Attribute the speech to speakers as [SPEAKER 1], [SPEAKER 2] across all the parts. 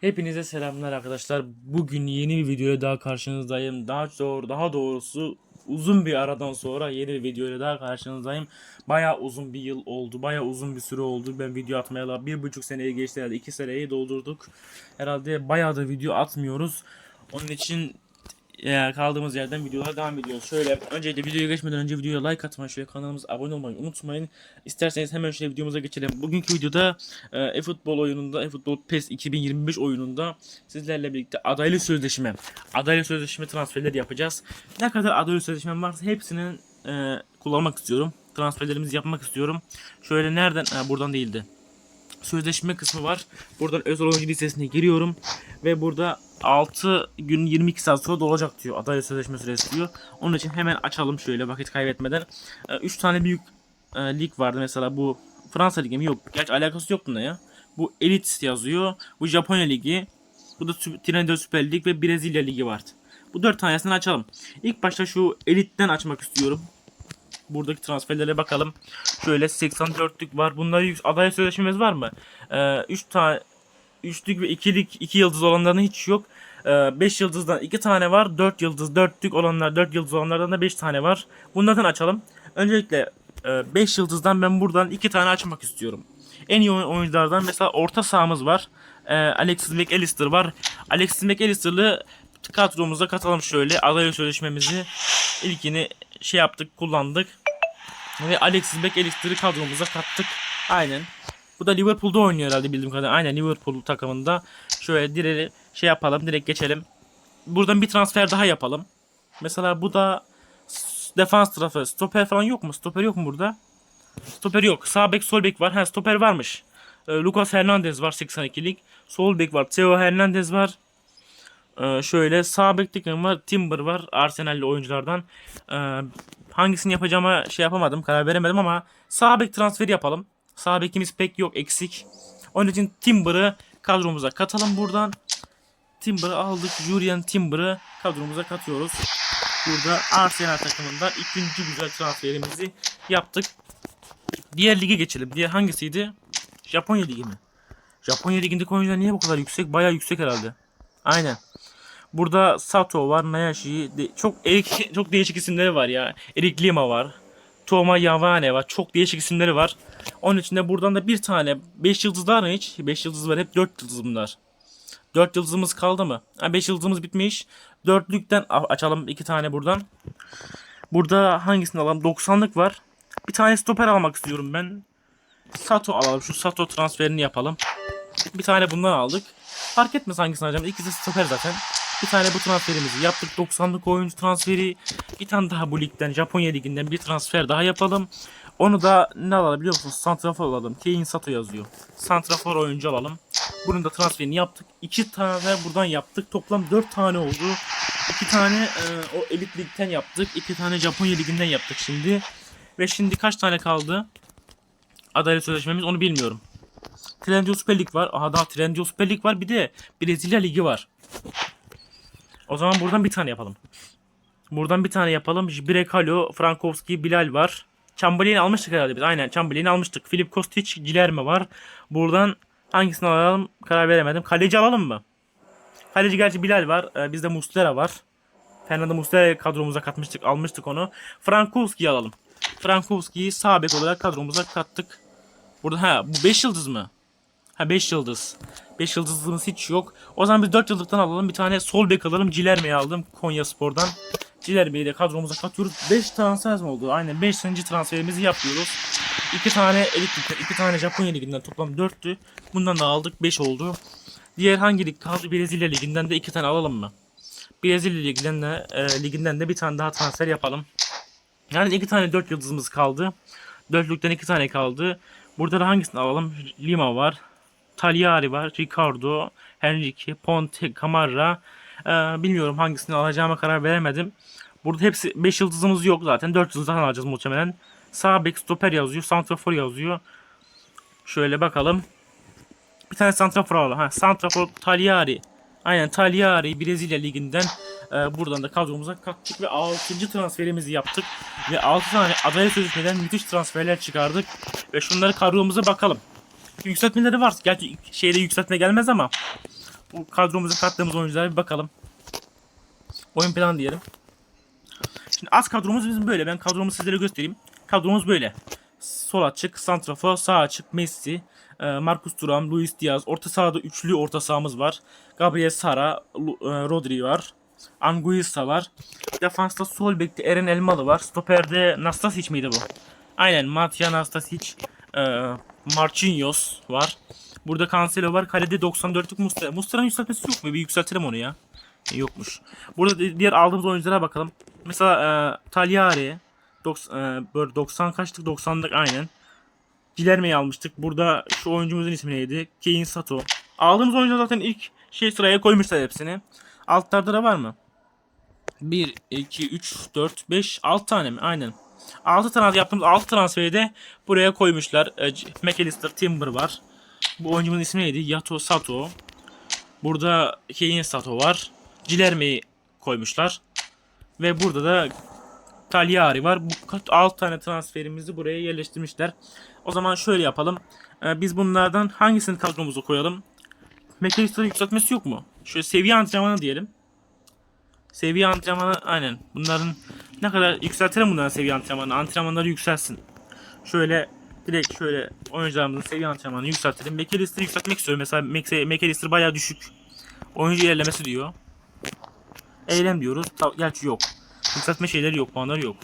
[SPEAKER 1] Hepinize selamlar arkadaşlar. Bugün yeni bir videoya daha karşınızdayım. Daha doğru, daha doğrusu uzun bir aradan sonra yeni bir videoyla daha karşınızdayım. Baya uzun bir yıl oldu. Baya uzun bir süre oldu. Ben video atmayalı bir buçuk seneye geçti herhalde. iki seneyi doldurduk. Herhalde bayağı da video atmıyoruz. Onun için kaldığımız yerden videolara devam ediyoruz. Şöyle öncelikle videoya geçmeden önce videoya like atmayı, şöyle kanalımıza abone olmayı unutmayın. İsterseniz hemen şöyle videomuza geçelim. Bugünkü videoda e, e-futbol oyununda, e-futbol PES 2025 oyununda sizlerle birlikte adaylı sözleşme, adaylı sözleşme transferleri yapacağız. Ne kadar adaylı sözleşmem varsa hepsinin e, kullanmak istiyorum. Transferlerimizi yapmak istiyorum. Şöyle nereden? Ha, buradan değildi sözleşme kısmı var. Buradan özel oyuncu listesine giriyorum ve burada 6 gün 22 saat sonra dolacak diyor. Aday sözleşme süresi diyor. Onun için hemen açalım şöyle vakit kaybetmeden. 3 tane büyük e, lig vardı mesela bu Fransa ligi mi? Yok. Gerçi alakası yok bunda ya. Bu Elit yazıyor. Bu Japonya ligi. Bu da Trendyol Süper Lig ve Brezilya ligi vardı. Bu 4 tanesini açalım. İlk başta şu Elit'ten açmak istiyorum buradaki transferlere bakalım. Şöyle 84'lük var. Bunları yük- aday sözleşmemiz var mı? 3 tane 3'lük ve 2'lik 2 yıldız olanların hiç yok. 5 yıldızdan 2 tane var. 4 yıldız 4'lük olanlar 4 yıldız olanlardan da 5 tane var. Bunlardan açalım. Öncelikle 5 yıldızdan ben buradan 2 tane açmak istiyorum. En iyi oy- oyunculardan mesela orta sahamız var. Ee, Alexis McAllister var. Alexis McAllister'lı kadromuza katalım şöyle. Aday sözleşmemizi ilkini şey yaptık, kullandık. Ve Alexis McAllister'ı kadromuza kattık. Aynen. Bu da Liverpool'da oynuyor herhalde bildiğim kadarıyla. Aynen Liverpool takımında. Şöyle direkt şey yapalım, direkt geçelim. Buradan bir transfer daha yapalım. Mesela bu da defans tarafı. Stoper falan yok mu? Stoper yok mu burada? Stoper yok. Sağ bek, sol bek var. Ha stoper varmış. Ee, Lucas Hernandez var 82'lik. Sol bek var. Theo Hernandez var. Ee, şöyle sağ kim var? Timber var. Arsenal'li oyunculardan. Ee, hangisini yapacağıma şey yapamadım. Karar veremedim ama sağ bek transferi yapalım. Sağ bekimiz pek yok. Eksik. Onun için Timber'ı kadromuza katalım buradan. Timber'ı aldık. Julian Timber'ı kadromuza katıyoruz. Burada Arsenal takımından ikinci güzel transferimizi yaptık. Diğer lige geçelim. Diğer hangisiydi? Japonya ligi mi? Japonya ligindeki oyuncular niye bu kadar yüksek? Bayağı yüksek herhalde. Aynen. Burada Sato var, Nayashi, de- çok erik, çok değişik isimleri var ya. Erik Lima var. Toma Yavane var. Çok değişik isimleri var. Onun için de buradan da bir tane 5 yıldız var mı hiç? 5 yıldız var. Hep 4 yıldız bunlar. 4 yıldızımız kaldı mı? 5 yıldızımız bitmiş. Dörtlükten açalım iki tane buradan. Burada hangisini alalım? 90'lık var. Bir tane stoper almak istiyorum ben. Sato alalım. Şu Sato transferini yapalım. Bir tane bundan aldık. Fark etmez hangisini alacağım. İkisi stoper zaten. Bir tane bu transferimizi yaptık. 90'lık oyuncu transferi. Bir tane daha bu ligden Japonya liginden bir transfer daha yapalım. Onu da ne alalım biliyor musunuz? Santrafor alalım. Kein Sato yazıyor. Santrafor oyuncu alalım. Bunun da transferini yaptık. İki tane buradan yaptık. Toplam dört tane oldu. İki tane e, o elit ligden yaptık. İki tane Japonya liginden yaptık şimdi. Ve şimdi kaç tane kaldı? Adalet sözleşmemiz onu bilmiyorum. Trendyol Süper Lig var. Aha daha Trendyol Süper Lig var. Bir de Brezilya Ligi var. O zaman buradan bir tane yapalım. Buradan bir tane yapalım. Brekalo, Frankowski, Bilal var. Chamberlain'i almıştık herhalde biz. Aynen Chamberlain'i almıştık. Filip Kostic, Gilerme var. Buradan hangisini alalım karar veremedim. Kaleci alalım mı? Kaleci gerçi Bilal var. Ee, bizde Muslera var. Fernando Muslera kadromuza katmıştık. Almıştık onu. Frankowski'yi alalım. Frankowski'yi sağ bek olarak kadromuza kattık. Burada ha bu 5 yıldız mı? Ha 5 yıldız. 5 yıldızlığımız hiç yok. O zaman biz 4 yıldızlıktan alalım. Bir tane sol bek alalım. Cilerme'yi aldım Konya Spor'dan. Cilerme'yi de kadromuza katıyoruz. 5 transfer mi oldu? Aynen 5. transferimizi yapıyoruz. 2 tane elit ligden, 2 tane Japonya liginden toplam 4'tü. Bundan da aldık 5 oldu. Diğer hangi lig kaldı? Brezilya liginden de 2 tane alalım mı? Brezilya liginden de, e, liginden de bir tane daha transfer yapalım. Yani 2 tane 4 yıldızımız kaldı. Dörtlükten 2 tane kaldı. Burada da hangisini alalım? Lima var. Tagliari var. Ricardo, Henrique, Ponte, Camarra. Ee, bilmiyorum hangisini alacağıma karar veremedim. Burada hepsi 5 yıldızımız yok zaten. 4 yıldızdan alacağız muhtemelen. Sağ bek stoper yazıyor. Santrafor yazıyor. Şöyle bakalım. Bir tane santrafor alalım. Ha, santrafor Tagliari. Aynen Tagliari Brezilya liginden e, buradan da kadromuza kattık ve 6. transferimizi yaptık. Ve 6 tane adaya sözleşmeden müthiş transferler çıkardık. Ve şunları kadromuza bakalım. Yükseltmeleri var. Gerçi şeyde yükseltme gelmez ama bu kadromuza kattığımız oyunculara bir bakalım. Oyun planı diyelim. Şimdi az kadromuz bizim böyle. Ben kadromu sizlere göstereyim. Kadromuz böyle. Sol açık, santrafor, sağ açık, Messi, e, Marcus Thuram, Luis Diaz. Orta sahada üçlü orta sahamız var. Gabriel Sara, e, Rodri var. Anguissa var. Defansta sol bekte Eren Elmalı var. Stoperde Nastasic miydi bu? Aynen Matja Nastasic. E, Marquinhos var. Burada Cancelo var. Kalede 94'lük Mustera. Mustera'nın yükseltmesi yok mu? Bir yükseltelim onu ya. E, Yokmuş. Burada di- diğer aldığımız oyunculara bakalım. Mesela e, Tagliari. Doks- e, böyle 90 kaçtık? 90'lık aynen. Gilerme'yi almıştık. Burada şu oyuncumuzun ismi neydi? Kane Sato. Aldığımız oyuncular zaten ilk şey sıraya koymuşlar hepsini. Altlarda da var mı? 1, 2, 3, 4, 5, 6 tane mi? Aynen. 6 tane yaptığımız 6 transferi de buraya koymuşlar. E, McAllister Timber var. Bu oyuncumuzun ismi neydi? Yato Sato. Burada Kane Sato var. Cilerme'yi koymuşlar. Ve burada da Cagliari var. Bu 6 tane transferimizi buraya yerleştirmişler. O zaman şöyle yapalım. Ee, biz bunlardan hangisini kadromuza koyalım? McAllister'ı yükseltmesi yok mu? Şöyle seviye antrenmanı diyelim. Seviye antrenmanı aynen. Bunların ne kadar yükseltelim bunların seviye antrenmanı. Antrenmanları yükselsin. Şöyle direkt şöyle oyuncularımızın seviye antrenmanını yükseltelim. McAllister'ı yükseltmek istiyorum. Mesela McAllister bayağı düşük. Oyuncu ilerlemesi diyor. Eylem diyoruz. Ta- Gerçi yok. Yükseltme şeyleri yok. Puanları yok.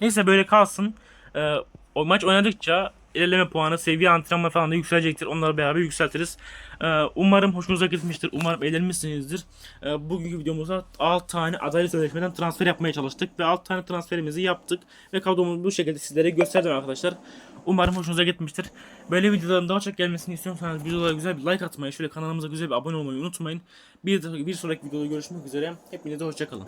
[SPEAKER 1] Neyse böyle kalsın. Ee, o maç oynadıkça ilerleme puanı, seviye antrenman falan da yükselecektir. Onları beraber yükseltiriz. Ee, umarım hoşunuza gitmiştir. Umarım eğlenmişsinizdir. Ee, bugünkü videomuzda 6 tane adaylı sözleşmeden transfer yapmaya çalıştık. Ve 6 tane transferimizi yaptık. Ve kadromuzu bu şekilde sizlere gösterdim arkadaşlar. Umarım hoşunuza gitmiştir. Böyle videoların daha çok gelmesini istiyorsanız videolara güzel bir like atmayı, şöyle kanalımıza güzel bir abone olmayı unutmayın. Bir, bir sonraki videoda görüşmek üzere. Hepinize hoşçakalın.